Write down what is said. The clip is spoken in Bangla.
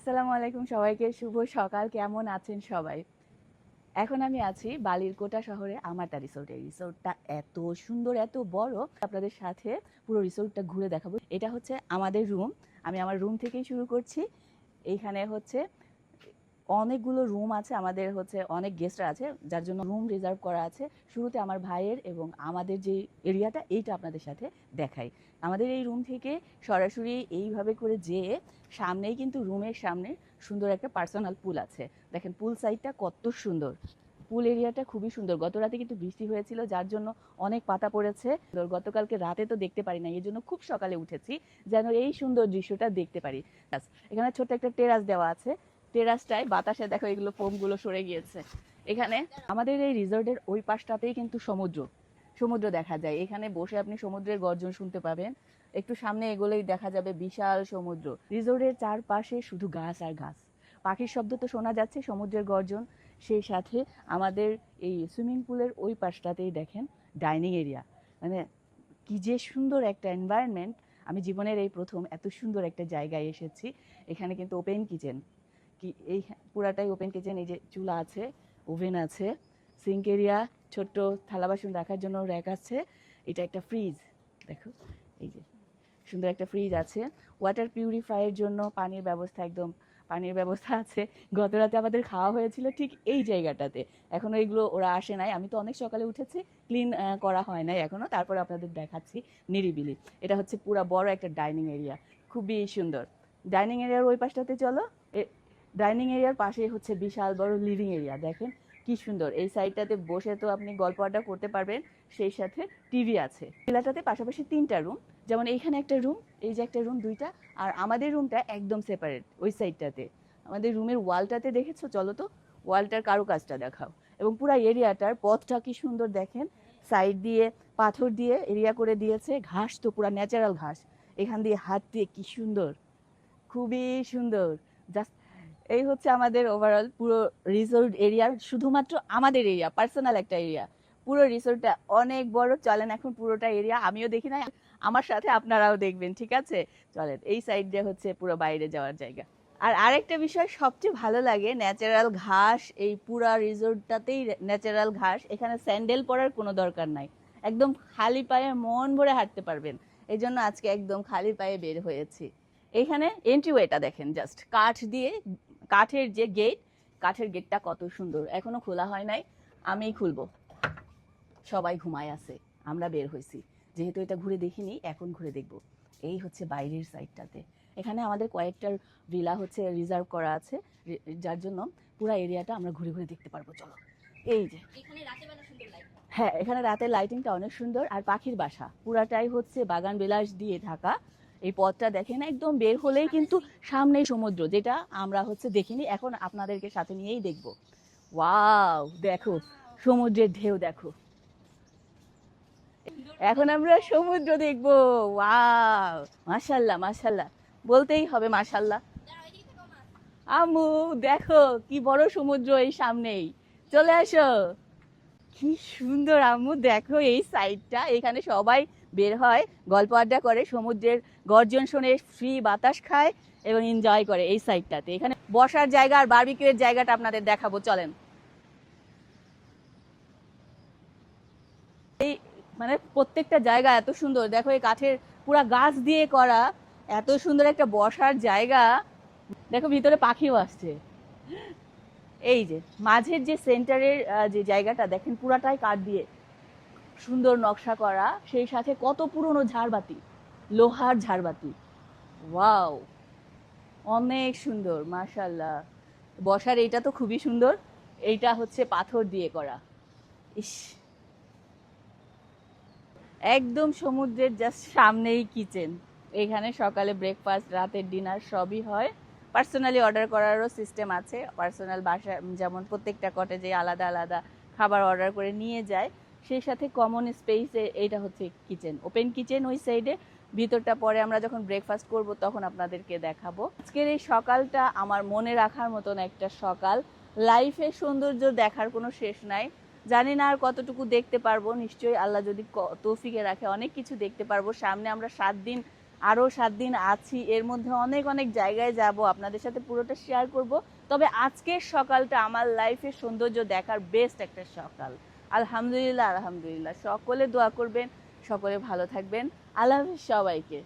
আসসালামু আলাইকুম সবাইকে। শুভ সকাল। কেমন আছেন সবাই? এখন আমি আছি বালির কোটা শহরে আমার তার রিসোর্টে রিসোর্টটা এত সুন্দর, এত বড়। আপনাদের সাথে পুরো রিসোর্টটা ঘুরে দেখাবো। এটা হচ্ছে আমাদের রুম আমি আমার রুম থেকেই শুরু করছি। এইখানে হচ্ছে অনেকগুলো রুম আছে, আমাদের হচ্ছে অনেক গেস্টরা আছে, যার জন্য রুম রিজার্ভ করা আছে। শুরুতে আমার ভাইয়ের এবং আমাদের যে এরিয়াটা এইটা আপনাদের সাথে দেখাই। আমাদের এই রুম থেকে সরাসরি এইভাবে করে যেয়ে সামনেই কিন্তু রুমের সামনে সুন্দর একটা পার্সোনাল পুল আছে। দেখেন পুল সাইডটা কত সুন্দর। পুল এরিয়াটা খুবই সুন্দর। গত রাতে কিন্তু বৃষ্টি হয়েছিল, যার জন্য অনেক পাতা পড়েছে। গতকালকে রাতে তো দেখতে পারি না এই জন্য খুব সকালে উঠেছি, যেন এই সুন্দর দৃশ্যটা দেখতে পারি। এখানে ছোট্ট একটা টেরাস দেওয়া আছে। টেরাসটায় বাতাসে দেখো এগুলো ফোমগুলো সরে গিয়েছে। এখানে আমাদের এই রিসোর্টের ওই পাশটাতেই কিন্তু সমুদ্র সমুদ্র দেখা যায়। এখানে বসে আপনি সমুদ্রের গর্জন শুনতে পাবেন। একটু সামনে এগোলেই দেখা যাবে বিশাল সমুদ্র। রিসোর্টের চারপাশে শুধু গাছ আর গাছ। পাখির শব্দ তো শোনা যাচ্ছে, সমুদ্রের গর্জন। সেই সাথে আমাদের এই সুইমিং পুলের ওই পাশটাতেই দেখেন ডাইনিং এরিয়া। মানে কি যে সুন্দর একটা এনভায়রনমেন্ট। আমি জীবনের এই প্রথম এত সুন্দর একটা জায়গায় এসেছি। এখানে কিন্তু ওপেন কিচেন। কি, এই পুরাটাই ওপেন কিচেন, এই যে চুলা আছে, ওভেন আছে, সিঙ্ক এরিয়া, ছোট্ট থালা বাসন রাখার জন্য র্যাক আছে, এটা একটা ফ্রিজ, দেখো, এই যে, সুন্দর একটা ফ্রিজ আছে, ওয়াটার পিউরিফাইয়ের জন্য পানির ব্যবস্থা একদম, পানির ব্যবস্থা আছে, গত রাতে আমাদের খাওয়া হয়েছিল ঠিক এই জায়গাটাতে, এখনও এগুলো ওরা আসে নাই, আমি তো অনেক সকালে উঠেছি, ক্লিন করা হয় নাই এখনও, তারপরে আপনাদের দেখাচ্ছি নিরিবিলি, এটা হচ্ছে পুরা বড় একটা ডাইনিং এরিয়া, খুবই সুন্দর, ডাইনিং এরিয়ার ওই পাশটাতে চলো ডাইনিং এরিয়ার পাশেই হচ্ছে বিশাল বড় লিভিং এরিয়া। দেখেন কি সুন্দর। এই সাইডটাতে বসে তো আপনি গল্প আড্ডা করতে পারবেন, সেই সাথে টিভি আছে। ভিলাটাতে পাশাপাশি তিনটা রুম যেমন এইখানে একটা রুম এই যে একটা রুম দুইটা, আর আমাদের রুমটা একদম সেপারেট ওই সাইডটাতে। আমাদের রুমের ওয়ালটাতে দেখেছ? চলো তো, ওয়ালটার কারুকাজটা দেখাও। এবং পুরো এরিয়াটার পথটা কি সুন্দর দেখেন। সাইড দিয়ে পাথর দিয়ে এরিয়া করে দিয়েছে, ঘাস তো পুরো ন্যাচারাল ঘাস। এখান দিয়ে হাত দিয়ে কি সুন্দর, খুবই সুন্দর। জাস্ট এই হচ্ছে আমাদের ওভারঅল পুরো রিসোর্ট এরিয়া শুধুমাত্র আমাদের এরিয়া পার্সোনাল একটা এরিয়া পুরো রিসোর্টটা অনেক বড়, চলেন এখন পুরোটা এরিয়া আমিও দেখি না আমার সাথে আপনারাও দেখবেন, ঠিক আছে? চলেন, এই সাইড দিয়ে হচ্ছে পুরো বাইরে যাওয়ার জায়গা। আর আরেকটা বিষয় সবচেয়ে ভালো লাগে ন্যাচারাল ঘাস, এই পুরা রিসোর্টটাতেই ন্যাচারাল ঘাস, এখানে স্যান্ডেল পরার কোনো দরকার নাই। একদম খালি পায়ে মন ভরে হাঁটতে পারবেন এই জন্য আজকে একদম খালি পায়ে বের হয়েছি। এখানে এন্ট্রিওয়েটা দেখেন জাস্ট কাঠ দিয়ে কাঠের যে গেট কাঠের গেটটা কত সুন্দর। এখনও খোলা হয় নাই আমিই খুলবো। সবাই ঘুমায় আছে আমরা বের হয়েছি। যেহেতু এটা ঘুরে দেখিনি এখন ঘুরে দেখব। এই হচ্ছে বাইরের সাইডটাতে এখানে আমাদের কয়েকটার ভিলা হচ্ছে রিজার্ভ করা আছে যার জন্য পুরো এরিয়াটা আমরা ঘুরে ঘুরে দেখতে পারব। চলো এই যে। হ্যাঁ। এখানে রাতের লাইটিংটা অনেক সুন্দর। আর পাখির বাসা পুরাটাই হচ্ছে বাগান বিলাস দিয়ে ঢাকা। এই পথটা দেখেন, একদম বের হলেই কিন্তু সামনেই সমুদ্র, যেটা আমরা হচ্ছে দেখিনি, এখন আপনাদেরকে সাথে নিয়েই দেখব। ওয়াও, দেখো, সমুদ্রের ঢেউ, দেখো। এখন আমরা সমুদ্র দেখব, ওয়াও, মাশাল্লাহ মাশাল্লাহ, বলতেই হবে মাশাল্লাহ। আম্মু, দেখো, কি বড় সমুদ্র এই সামনেই, চলে আসো। কি সুন্দর, আম্মু, দেখো এই সাইডটা এখানে সবাই বের হয়, গল্প আড্ডা করে, সমুদ্রের গর্জন শুনে ফ্রি বাতাস খায় এবং এনজয় করে এই সাইডটাতে এখানে বসার জায়গা আর বারবিকিউয়ের জায়গাটা আপনাদের দেখাবো, চলেন। এই মানে প্রত্যেকটা জায়গা এত সুন্দর। দেখো, এই কাঠের পুরা গাছ দিয়ে করা এত সুন্দর একটা বসার জায়গা। দেখো, ভিতরে পাখিও আসছে। এই যে, মাঝের যে সেন্টারের যে জায়গাটা, দেখেন, পুরাটাই কাঠ দিয়ে সুন্দর নকশা করা, সেই সাথে কত পুরনো ঝাড়বাতি, লোহার ঝাড়বাতি। ওয়াও! অনেক সুন্দর মাশাল্লাহ বসার এইটা তো খুবই সুন্দর, এইটা হচ্ছে পাথর দিয়ে করা। ইস! একদম সমুদ্রের জাস্ট সামনেই কিচেন এখানে সকালে ব্রেকফাস্ট রাতের ডিনার সবই হয়। পার্সোনালি অর্ডার করারও সিস্টেম আছে। পার্সোনাল বাসা যেমন প্রত্যেকটা কটেজে আলাদা আলাদা খাবার অর্ডার করে নিয়ে যায়। সেই সাথে কমন স্পেস এইটা হচ্ছে কিচেন ওপেন কিচেন ওই সাইডে ভিতরটা পরে আমরা যখন ব্রেকফাস্ট করব তখন আপনাদেরকে দেখাবো। আজকের এই সকালটা আমার মনে রাখার মতন একটা সকাল। লাইফে সৌন্দর্য দেখার কোনো শেষ নাই। জানি না আর কতটুকু দেখতে পারব। নিশ্চয়ই আল্লাহ যদি তৌফিকে রাখে অনেক কিছু দেখতে পারব। সামনে আমরা সাত দিন, আরও সাত দিন আছি। এর মধ্যে অনেক অনেক জায়গায় যাব। আপনাদের সাথে পুরোটা শেয়ার করব। তবে আজকের সকালটা আমার লাইফের সৌন্দর্য দেখার বেস্ট একটা সকাল। আলহামদুলিল্লাহ আলহামদুলিল্লাহ। সকলে দোয়া করবেন সকলে ভালো থাকবেন। আল্লাহ হাফিজ সবাইকে।